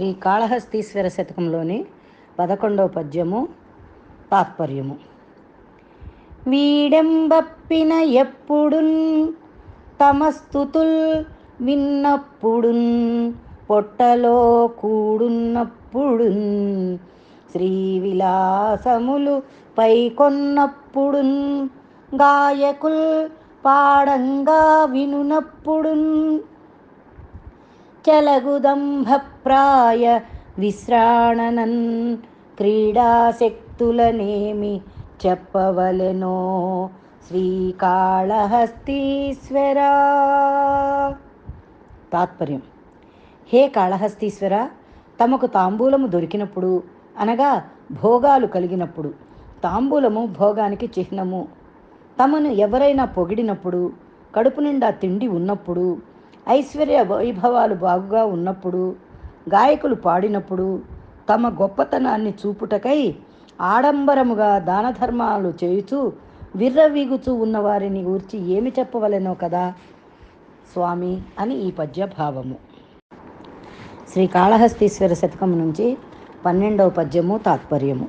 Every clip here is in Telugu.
శ్రీ కాళహస్తీశ్వర శతకంలోని పదకొండవ పద్యము తాత్పర్యము. వీడెంబప్పిన ఎప్పుడున్ తమస్తుతుల్ విన్నప్పుడున్ పొట్టలో కూడున్నప్పుడున్ శ్రీ విలాసములు పైకొన్నప్పుడున్ గాయకుల్ పాడంగా వినునప్పుడున్ చలగుదంభప్రాయ విశ్రాణనన్ క్రీడాశక్తులనేమి చెప్పవలెనో శ్రీకాళహస్తీశ్వరా. తాత్పర్యం. హే కాళహస్తీశ్వర తమకు తాంబూలము దొరికినప్పుడు అనగా భోగాలు కలిగినప్పుడు తాంబూలము భోగానికి చిహ్నము. తమను ఎవరైనా పొగిడినప్పుడు కడుపు నిండా తిండి ఉన్నప్పుడు ఐశ్వర్య వైభవాలు బాగుగా ఉన్నప్పుడు గాయకులు పాడినప్పుడు తమ గొప్పతనాన్ని చూపుటకై ఆడంబరముగా దాన ధర్మాలు చేయుచూ విర్రవీగుచూ ఉన్నవారిని గూర్చి ఏమి చెప్పవలెనో కదా? స్వామి అని ఈ పద్య భావము శ్రీ కాళహస్తీశ్వర శతకం నుంచి పన్నెండవ పద్యము తాత్పర్యము.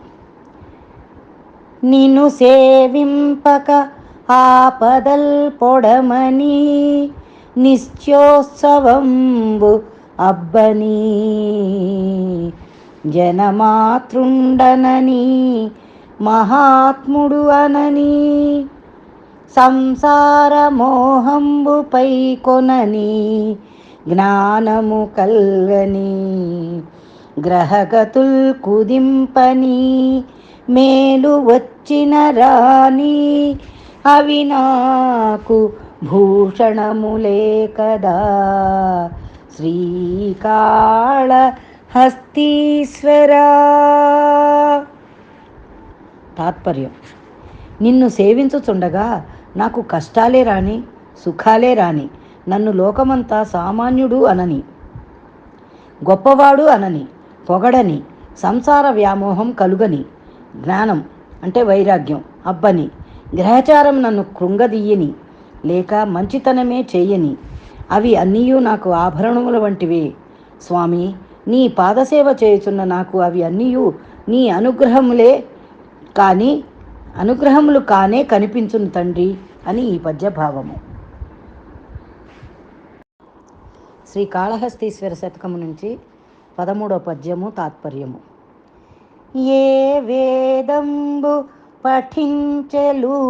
నిన్ను సేవింపక ఆపదల్ పొడమని నిశ్చోత్సవంబు అబ్బని. జనమాతృండనని మహాత్ముడు అనని. సంసార మోహంబుపై కొనని జ్ఞానము కల్గని. గ్రహగతుల్ కుదింపని మేలు వచ్చిన రాని అవి నాకు భూషణములే కదా శ్రీకాళ హస్తీశ్వరా తాత్పర్యం. నిన్ను సేవించుచుండగా నాకు కష్టాలే రాని సుఖాలే రాని నన్ను లోకమంతా సామాన్యుడు అనని గొప్పవాడు అనని పొగడని సంసార వ్యామోహం కలుగని జ్ఞానం అంటే వైరాగ్యం అబ్బని గ్రహచారం నన్ను కృంగదీయని లేక మంచితనమే చేయని. అవి అన్నీయూ నాకు ఆభరణముల వంటివే. స్వామి నీ పాదసేవ చేయుచున్న నాకు అవి అన్నీయూ నీ అనుగ్రహములే కానీ అనుగ్రహములు కానే కనిపించును తండ్రి అని ఈ పద్య భావము శ్రీ కాళహస్తీశ్వర శతకము నుంచి పదమూడో పద్యము తాత్పర్యము. ఏ వేదంబు పఠించెలూతా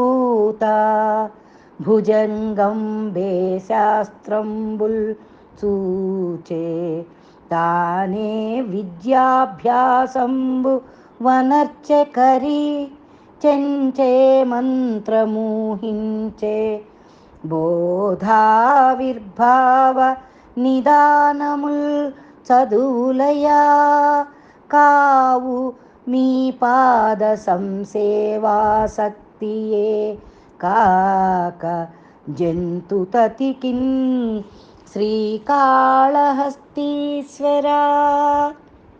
భుజంగం బే శాస్త్రంబుల్ చూచే తానే విద్యాభ్యాసంబు వనర్చకరి చెంచే మంత్రమూహించే బోధావిర్భావ నిదానముల్ చదువులయా కావు మీ పాద సంసేవాసక్తియే కాక జంతుతతికిన్ శ్రీకాళహస్తీశ్వరా.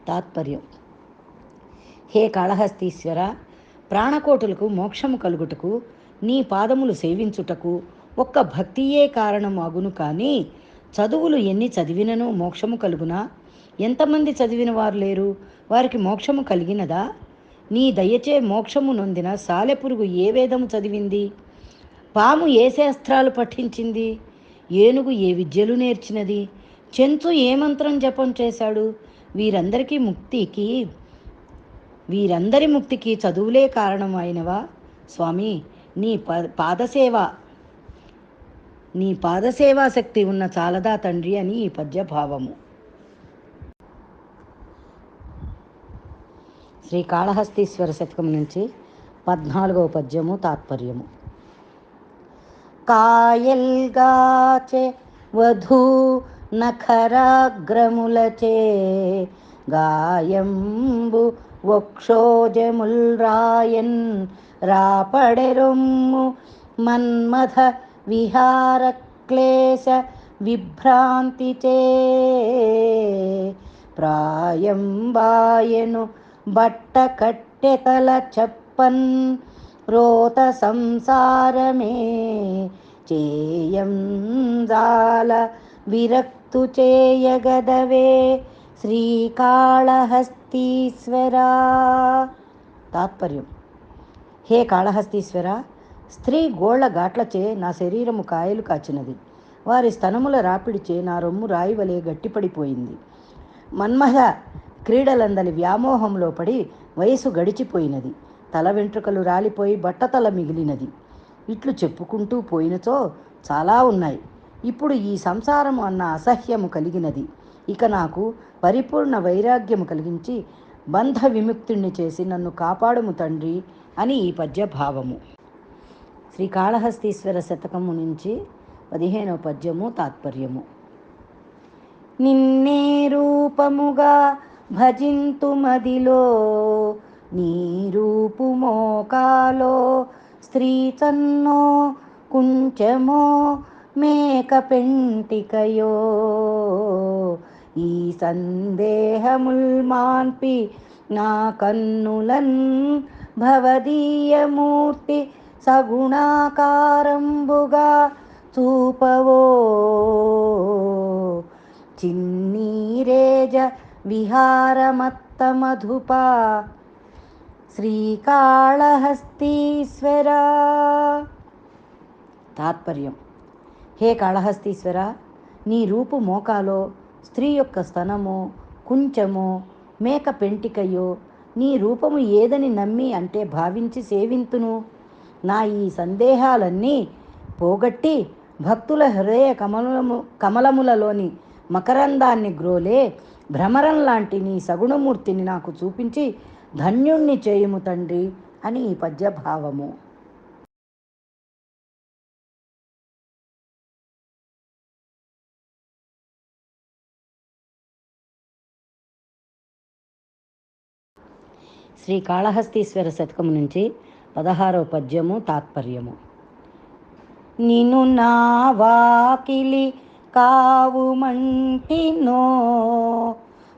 తాత్పర్యం. హే కాళహస్తీశ్వర ప్రాణకోటులకు మోక్షము కలుగుటకు నీ పాదములు సేవించుటకు ఒక్క భక్తియే కారణమాగును కానీ చదువులు ఎన్ని చదివినను మోక్షము కలుగునా? ఎంతమంది చదివిన వారు లేరు? వారికి మోక్షము కలిగినదా? నీ దయచే మోక్షము నొందిన సాలెపురుగు ఏ వేదము చదివింది? పాము ఏ శాస్త్రాలు పఠించింది? ఏనుగు ఏ విద్యలు నేర్చినది? చెంచు ఏ మంత్రం జపం చేశాడు? వీరందరికీ ముక్తికి వీరందరి ముక్తికి చదువులే కారణం అయినవా స్వామి నీ ప పాదసేవ నీ పాదసేవా శక్తి ఉన్న చాలదా తండ్రి అని ఈ పద్య భావము శ్రీ కాళహస్తీశ్వర శతకం నుంచి పద్నాలుగవ పద్యము తాత్పర్యము. కాయల్గాచే వధూ నఖరాగ్రములచే గాయంబు వక్షోజముల్ రాయన్ రాపడెరొమ్ము మన్మథ విహార క్లేశ విభ్రాంతిచే ప్రాయం బాయను బట్ట కట్టెతల చెప్పన్ రోత సంసారమే చేయం జాల విరక్తు చేయగదవే శ్రీకాళహస్తీశ్వరా. తాత్పర్యం. హే కాళహస్తీశ్వర స్త్రీ గోళ్ళ గాట్లచే నా శరీరము కాయలు కాచినది. వారి స్తనముల రాపిడిచే నా రొమ్ము రాయి వలె గట్టిపడిపోయింది. మన్మహ క్రీడలందలి వ్యామోహంలో పడి వయసు గడిచిపోయినది. తల వెంట్రుకలు రాలిపోయి బట్టతల మిగిలినది. ఇట్లు చెప్పుకుంటూ పోయినచో చాలా ఉన్నాయి. ఇప్పుడు ఈ సంసారము అన్న అసహ్యము కలిగినది. ఇక నాకు పరిపూర్ణ వైరాగ్యము కలిగించి బంధ విముక్తుణ్ణి చేసి నన్ను కాపాడుము తండ్రి అని ఈ పద్య భావము శ్రీకాళహస్తీశ్వర శతకము నుంచి పదిహేనవ పద్యము తాత్పర్యము. నిన్నే రూపముగా భజింతు మదిలో నీ రూపు మోకాలో స్త్రీ చన్నో కుంచమో మేక పెంటికయో ఈ సందేహముల్ మాన్పి నా కన్నులన్ భవదీయమూర్తి సగుణాకారంబుగా చూపవో చిన్నీరేజ విహారమత్త మధుప శ్రీకాళహస్తీశ్వర. తాత్పర్యం. హే కాళహస్తీశ్వర నీ రూపు మోకాలో స్త్రీ యొక్క స్తనము కుంచము మేక పెంటికయో నీ రూపము ఏదని నమ్మి అంటే భావించి సేవింతును. నా ఈ సందేహాలన్నీ పోగొట్టి భక్తుల హృదయ కమలము కమలములలోని మకరందాన్ని గ్రోలే భ్రమరం లాంటి నీ సగుణమూర్తిని నాకు చూపించి ధన్యుణ్ణి చేయుము తండ్రి అని ఈ పద్య భావము శ్రీ కాళహస్తీశ్వర శతకము నుంచి పదహారవ పద్యము తాత్పర్యము. నిను నా వాకిలి కావుమంటినో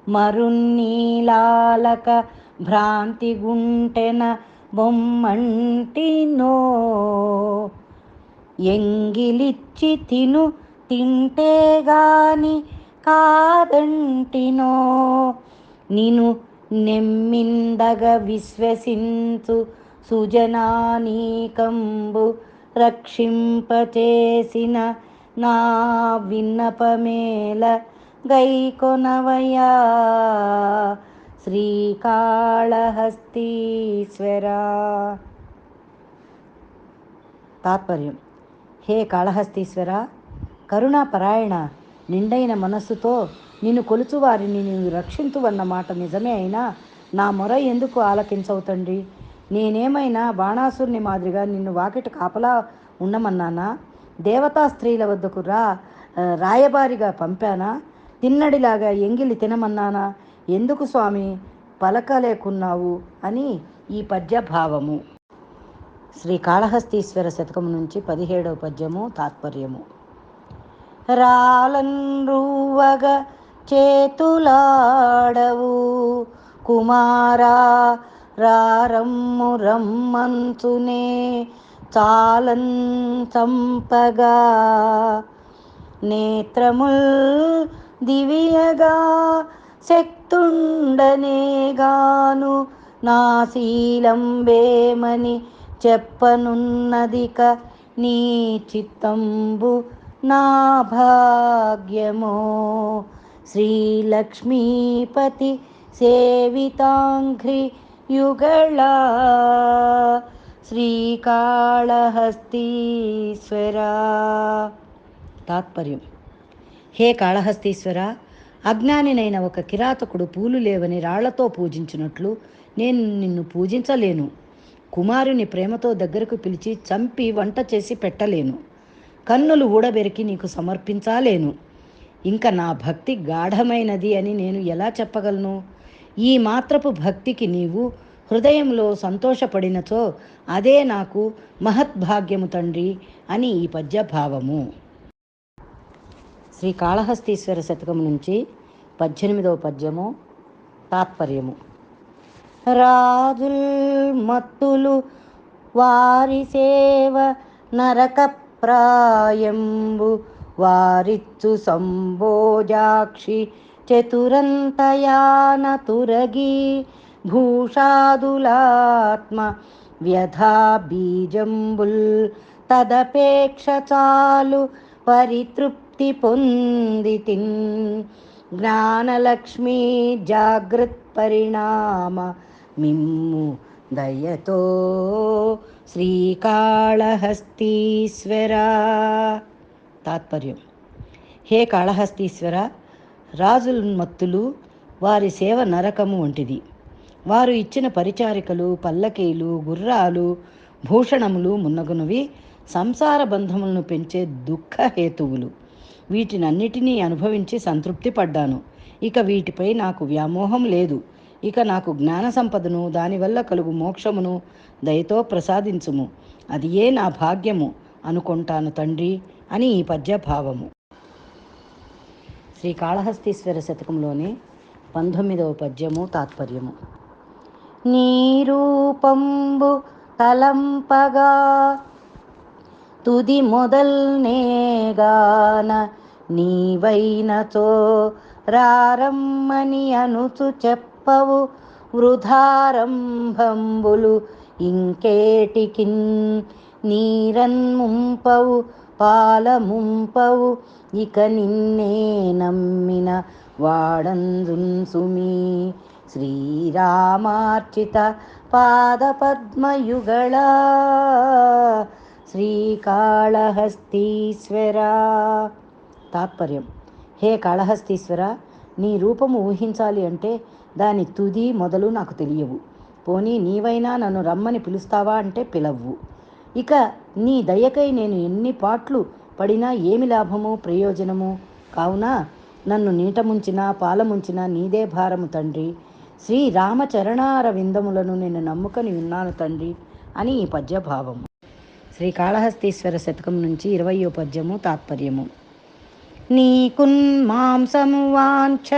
మరున్నీలాలక భ్రాంతి గుంటెన బొమ్మంటినో. ఎంగిలిచ్చి తిను తింటే గాని కాదంటినో. నిను నెమ్మిందగ విశ్వసించు సుజనానీకంబు రక్షింపచేసిన నా విన్నపమేల గైకొనవయా శ్రీకాళహస్తీశ్వరా. తాత్పర్యం. హే కాళహస్తీశ్వర కరుణాపరాయణ నిండైన మనస్సుతో నిన్ను కొలుచు వారిని నీవు రక్షింతువన్న మాట నిజమే అయినా నా మొర ఎందుకు ఆలకించవుతండి నేనేమైనా బాణాసురుని మాదిరిగా నిన్ను వాకిట కాపలా ఉండమన్నానా? దేవతా స్త్రీల వద్దకు రా రాయబారిగా పంపానా? తిన్నడిలాగా ఎంగిలి తినమన్నానా? ఎందుకు స్వామి? పలకలేకున్నావు అని ఈ పద్య భావము శ్రీ కాళహస్తీశ్వర శతకము నుంచి పదిహేడవ పద్యము తాత్పర్యము. రాలన్రువగ చేతులాడవు కుమారా రారమ్ము రమ్మంతునే చాలన్ చంపగా. నేత్రముల్ దివ్యగా శక్తుండనేగాను నా శీలంబేమని చెప్పనున్నదిక నీ చిత్తంబు నా భాగ్యమో. శ్రీలక్ష్మీపతి సేవితాంఘ్రి యుగళ శ్రీకాళహస్తీశ్వర. తాత్పర్యం. హే కాళహస్తీశ్వర అజ్ఞానినైన ఒక కిరాతకుడు పూలు లేవని రాళ్ళతో పూజించినట్లు నేను నిన్ను పూజించలేను. కుమారుని ప్రేమతో దగ్గరకు పిలిచి చంపి వంట చేసి పెట్టలేను. కన్నులు ఊడబెరికి నీకు సమర్పించాలేను. ఇంకా నా భక్తి గాఢమైనది అని నేను ఎలా చెప్పగలను? ఈ మాత్రపు భక్తికి నీవు హృదయంలో సంతోషపడినచో అదే నాకు మహద్భాగ్యము తండ్రి అని ఈ పద్య భావము శ్రీ కాళహస్తీశ్వర శతకం నుంచి పద్దెనిమిదవ పద్యము తాత్పర్యము. రాజుల్ మత్తులు వారి సేవ నరక ప్రాయంబు వారిచ్చు సంభోజాక్షి చతురంతయానతురగీ భూషాదులాత్మ వ్యధా బీజంబుల్ తదపేక్ష చాలు పరితృప్తి పొందితిన్. జ్ఞానలక్ష్మీ జాగృత్ పరిణామ మిమ్ము దయతో శ్రీకాళహస్తీశ్వర. తాత్పర్యం. హే కాళహస్తీశ్వర రాజులున్మత్తులు వారి సేవ నరకము వంటిది. వారు ఇచ్చిన పరిచారికలు పల్లకీలు గుర్రాలు భూషణములు మున్నగునవి సంసార బంధములను పెంచే దుఃఖ హేతువులు వీటినన్నిటినీ అనుభవించి సంతృప్తి పడ్డాను. ఇక వీటిపై నాకు వ్యామోహం లేదు. ఇక నాకు జ్ఞాన సంపదను దానివల్ల కలుగు మోక్షమును దయతో ప్రసాదించుము. అది ఏ నా భాగ్యము అనుకుంటాను తండ్రి అని ఈ పద్య భావము శ్రీ కాళహస్తీశ్వర శతకంలోని పంతొమ్మిదవ పద్యము తాత్పర్యము. నీ రూపంబు తలంపగా తుది మొదల్నేగాన నీవైనతో రారమ్మని అనుచు చెప్పవు వృధారంభంబులు ఇంకేటికిన్ నీరన్ముంపవు పాలముంపవు ఇక నిన్నే నమ్మిన వాడందున్ సుమి శ్రీరామార్చిత పాదపద్మయుగళ శ్రీకాళహస్తీశ్వరా. తాత్పర్యం. హే కాళహస్తీశ్వర నీ రూపము ఊహించాలి అంటే దాని తుది మొదలు నాకు తెలియవు. పోనీ నీవైనా నన్ను రమ్మని పిలుస్తావా అంటే పిలవ్వు. ఇక నీ దయకై నేను ఎన్ని పాట్లు పడినా ఏమి లాభము ప్రయోజనము? కావున నన్ను నీట ముంచినా నీదే భారము తండ్రి. శ్రీరామచరణార విందములను నేను నమ్ముకొని ఉన్నాను తండ్రి అని ఈ పద్యభావము శ్రీకాళహస్తీశ్వర శతకం నుంచి ఇరవయో పద్యము తాత్పర్యము. నీకున్ మాంసము వాంఛ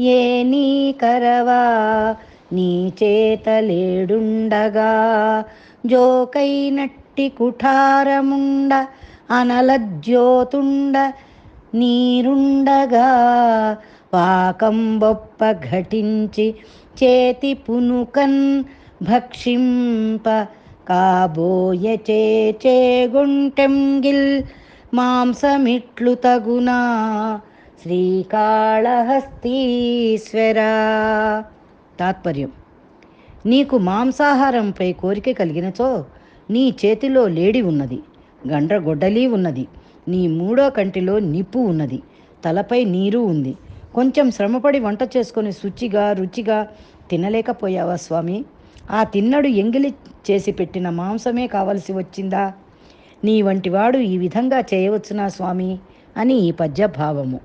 ఏ నీ కరవా నీ చేతలేడుండగా జోకైనట్టి కుఠారముండ అనలజ్యోతుండ నీరుండగా పాకం బొప్ప ఘటించి చేతి పునుకన్ భక్షింప కాబోయ చేగుంటెంగిల్ మాంసమిట్లు తగునా శ్రీకాళహస్తీశ్వర. తాత్పర్యం. నీకు మాంసాహారంపై కోరిక కలిగినచో నీ చేతిలో లేడి ఉన్నది గండ్ర గొడ్డలి ఉన్నది నీ మూడో కంటిలో నిప్పు ఉన్నది తలపై నీరు ఉంది. కొంచెం శ్రమపడి వంట చేసుకొని శుచిగా రుచిగా తినలేకపోయావా స్వామి? ఆ తిన్నడు ఎంగిలి చేసి పెట్టిన మాంసమే కావలసి వచ్చిందా? నీ వంటివాడు ఈ విధంగా చేయవచ్చునా స్వామి? అని ఈ పద్య భావము